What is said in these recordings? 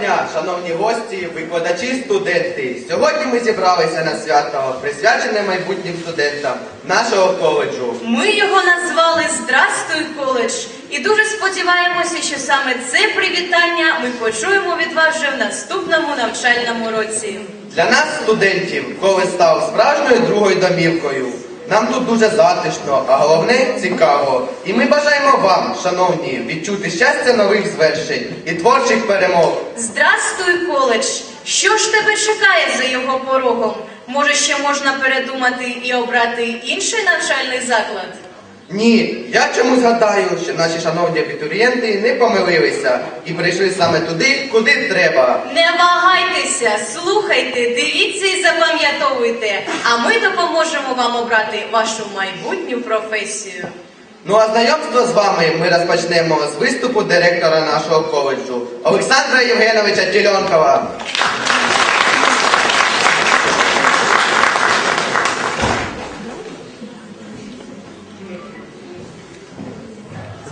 Дня, шановні гості, викладачі, студенти. Сьогодні ми зібралися на свято, присвячене майбутнім студентам нашого коледжу. Ми його назвали Здрастуй коледж і дуже сподіваємося, що саме це привітання ми почуємо від вас вже в наступному навчальному році. Для нас, студентів, коледж став справжньою другою домівкою. Нам тут дуже затишно, а головне цікаво. І ми бажаємо вам, шановні, відчути щастя нових звершень і творчих перемог. Здрастуй коледж! Що ж тебе чекає за його порогом? Може, ще можна передумати і обрати інший навчальний заклад? Ні, я чомусь гадаю, що наші шановні абітурієнти не помилилися і прийшли саме туди, куди треба. Не вагайтеся, слухайте, дивіться і запам'ятовуйте, а ми допоможемо вам обрати вашу майбутню професію. Ну а знайомство з вами ми розпочнемо з виступу директора нашого коледжу Олександра Євгеновича Тільонкова.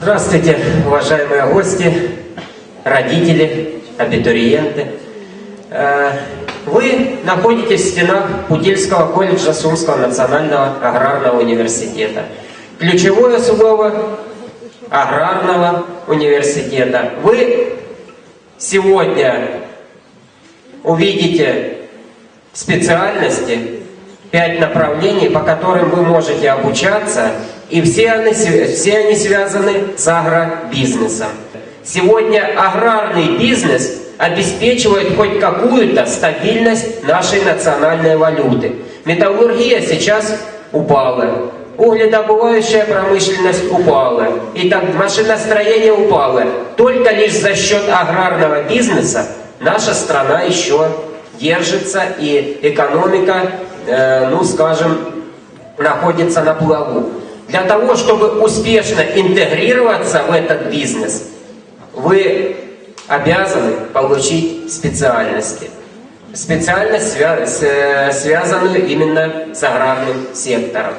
Здравствуйте, уважаемые гости, родители, абитуриенты. Э, Вы находитесь в стенах Путильского колледжа Сумского национального аграрного университета. Ключевое слово аграрного университета. Вы сегодня увидите специальности, пять направлений, по которым вы можете обучаться, и все они, все они связаны с агробизнесом. Сегодня аграрный бизнес обеспечивает хоть какую-то стабильность нашей национальной валюты. Металлургия сейчас упала, угледобывающая промышленность упала, и так машиностроение упало. Только лишь за счет аграрного бизнеса наша страна еще держится и экономика, э, ну скажем, находится на плаву. Для того, чтобы успешно интегрироваться в этот бизнес, вы обязаны получить специальности. Специальность, связанную именно с аграрным сектором.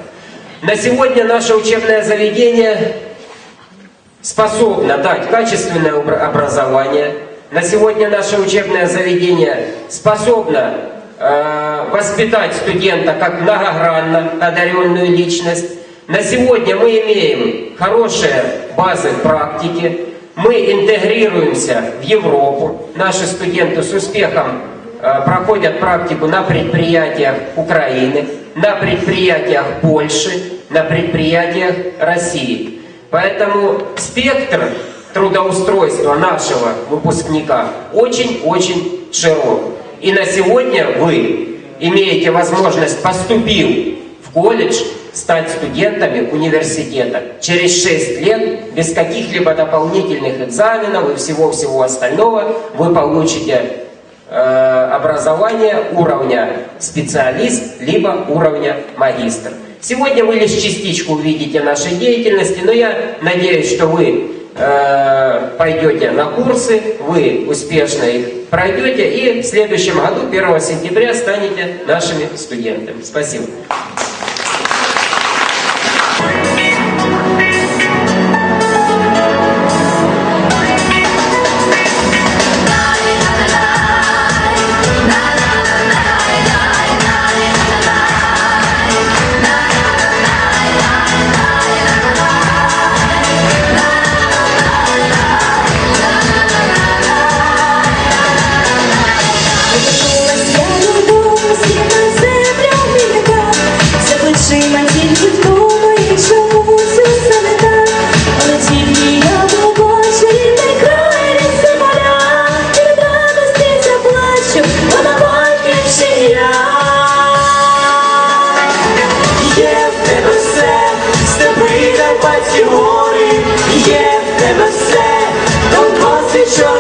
На сегодня наше учебное заведение способна дать качественное обра- образование. На сегодня наше учебное заведение способно э, воспитать студента как многогранно одаренную личность. На сегодня мы имеем хорошие базы практики. Мы интегрируемся в Европу. Наши студенты с успехом э, проходят практику на предприятиях Украины, на предприятиях Польши, на предприятиях России. Поэтому спектр трудоустройства нашего выпускника очень-очень широк. И на сегодня вы имеете возможность, поступив в колледж, стать студентами университета. Через 6 лет, без каких-либо дополнительных экзаменов и всего-всего остального, вы получите э, образование уровня специалист, либо уровня магистр. Сегодня вы лишь частичку увидите нашей деятельности, но я надеюсь, что вы э, пойдете на курсы, вы успешно их пройдете и в следующем году, 1 сентября, станете нашими студентами. Спасибо. Карпатські гори, є в тебе все, Донбас і Чорне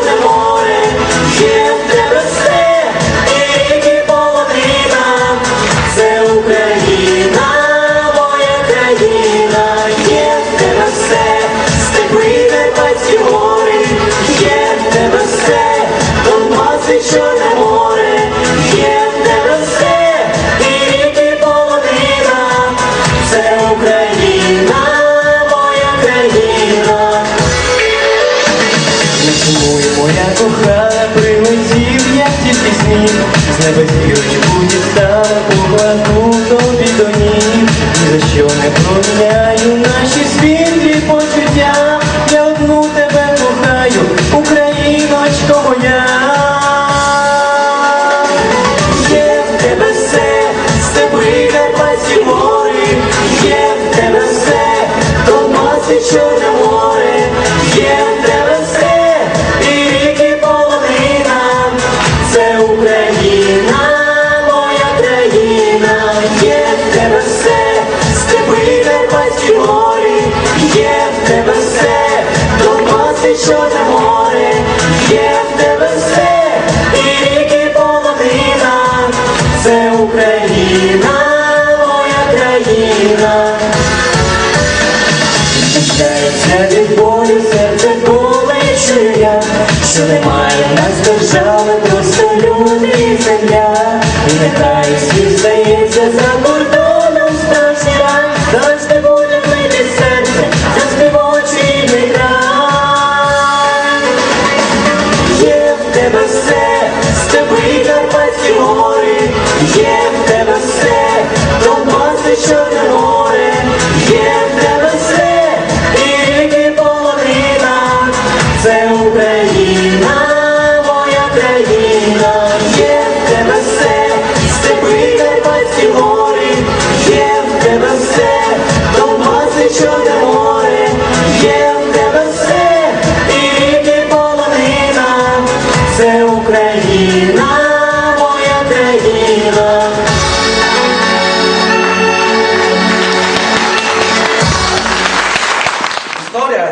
З неба зірочку дістав, покладу тобі до ніг. Ні за що не проміняю наші світлі почуття. Я одну тебе кохаю, Україночко моя. Є в тебе все, степи Карпатські гори, є в тебе все, Донбас і Чорне Захищається від болю серце болече я, що немає в нас держави, просто люди і земля. І нехай світ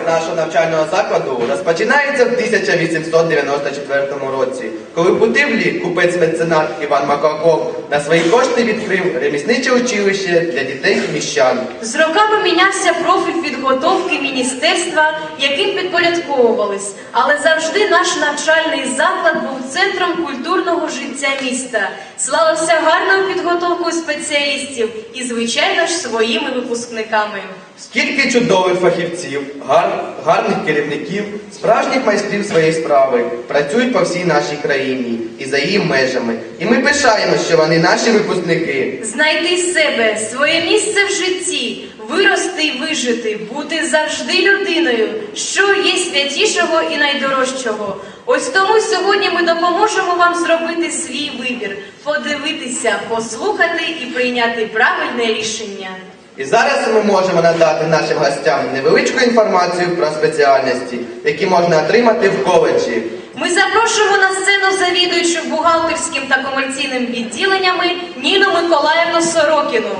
Нашого навчального закладу розпочинається в 1894 році, коли в Путивлі купець-меценат Іван Макаков на свої кошти відкрив ремісниче училище для дітей міщан. З роками мінявся профіль підготовки міністерства, яким підпорядковувались, але завжди наш навчальний заклад був центром культурного життя міста, славився гарною підготовкою спеціалістів і, звичайно ж, своїми випускниками. Скільки чудових фахівців, гар- гарних керівників, справжніх майстрів своєї справи працюють по всій нашій країні і за її межами. І ми пишаємося, що вони наші випускники. Знайти себе, своє місце в житті, вирости і вижити, бути завжди людиною, що є святішого і найдорожчого. Ось тому сьогодні ми допоможемо вам зробити свій вибір, подивитися, послухати і прийняти правильне рішення. І зараз ми можемо надати нашим гостям невеличку інформацію про спеціальності, які можна отримати в коледжі. Ми запрошуємо на сцену завідуючу бухгалтерським та комерційним відділеннями Ніну Миколаївну Сорокіну.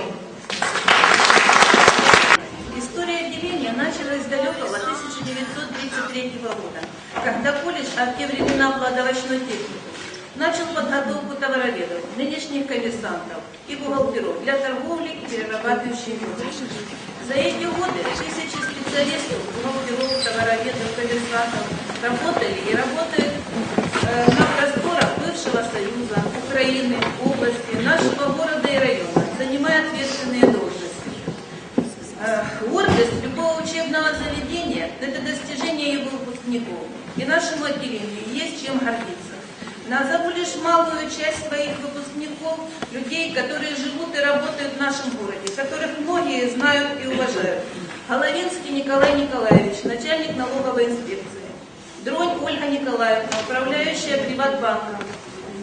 История отделения началась с далекого 1933 года, когда колледж, а в те времена обладовочной техникой, начал подготовку товароведов, нынешних комиссантов и бухгалтеров для торговли и перерабатывающей промышленности. За эти годы тысячи специалистов, бухгалтеров, товароведов, комиссантов работали и работают э, на просторах бывшего Союза, Украины, области, нашего города и района, занимая ответственные должности. Э, Гордость любого учебного заведения – это достижение его выпускников. И нашему отделению есть чем гордиться. Назову лишь малую часть своих выпускников, людей, которые живут и работают в нашем городе, которых многие знают и уважают. Головинский Николай Николаевич, начальник налоговой инспекции. Дронь Ольга Николаевна, управляющая приватбанком.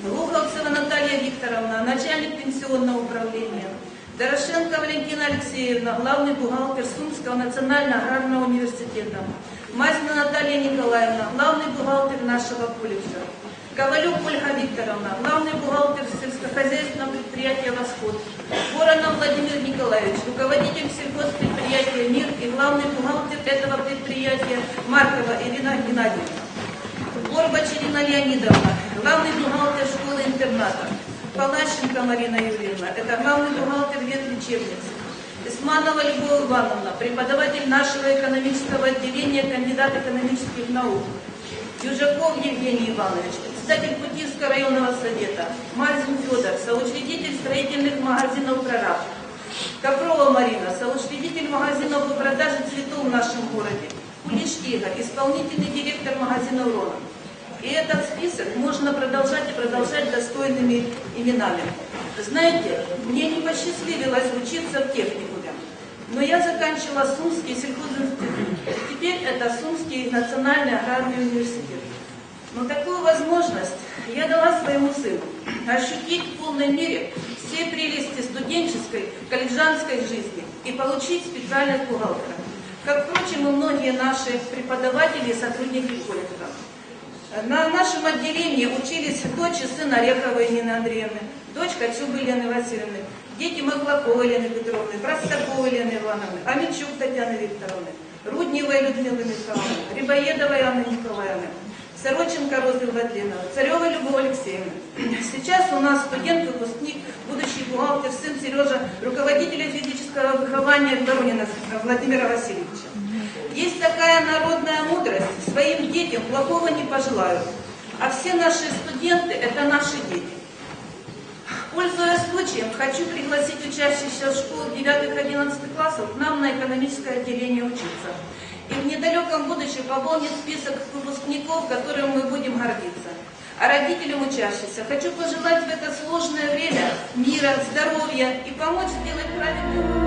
Луховцева Наталья Викторовна, начальник пенсионного управления. Дорошенко Валентина Алексеевна, главный бухгалтер Сумского национального аграрного университета. Мазина Наталья Николаевна, главный бухгалтер нашего колледжа. Ковалюк Ольга Викторовна, главный бухгалтер сельскохозяйственного предприятия «Восход». Воронов Владимир Николаевич, руководитель сельхозпредприятия «Мир» и главный бухгалтер этого предприятия Маркова Ирина Геннадьевна. Горбач Ирина Леонидовна, главный бухгалтер школы-интерната. Палащенко Марина Юрьевна, это главный бухгалтер ветлечебницы. Исманова Любовь Ивановна, преподаватель нашего экономического отделения, кандидат экономических наук. Южаков Евгений Иванович, председатель Путивского районного совета. Мазин Федор, соучредитель строительных магазинов «Прораб». Копрова Марина, соучредитель магазинов по продаже цветов в нашем городе. Кулиш Игорь, исполнительный директор магазина «Урона». И этот список можно продолжать и продолжать достойными именами. Знаете, мне не посчастливилось учиться в техникуме, но я заканчивала Сумский сельхозинститут. Теперь это Сумский национальный аграрный университет. Но такую возможность я дала своему сыну ощутить в полной мере все прелести студенческой, колледжанской жизни и получить специальность бухгалтера, как, впрочем, и многие наши преподаватели и сотрудники колледжа. На нашем отделении учились дочь и сын Ореховой Андреевны, дочка Чубы Елены Васильевны, дети Маклаковой Елены Петровны, Простаковой Елены Ивановны, Амельчук Татьяны Викторовны, Рудневой Людмилы Михайловны, Рибоедовой Анны Николаевны, Сороченко Розы Владленовой, Царевой Любовь Алексеевны. Сейчас у нас студент, выпускник, будущий бухгалтер, сын Сережа, руководителя физического выхования Доронина Владимира Васильевича. Есть такая народная мудрость, своим детям плохого не пожелают, а все наши студенты – это наши дети. Пользуясь случаем, хочу пригласить учащихся школ 9-11 классов к нам на экономическое отделение учиться. И в недалеком будущем пополнит список выпускников, которым мы будем гордиться. А родителям учащихся хочу пожелать в это сложное время мира, здоровья и помочь сделать правильный выбор.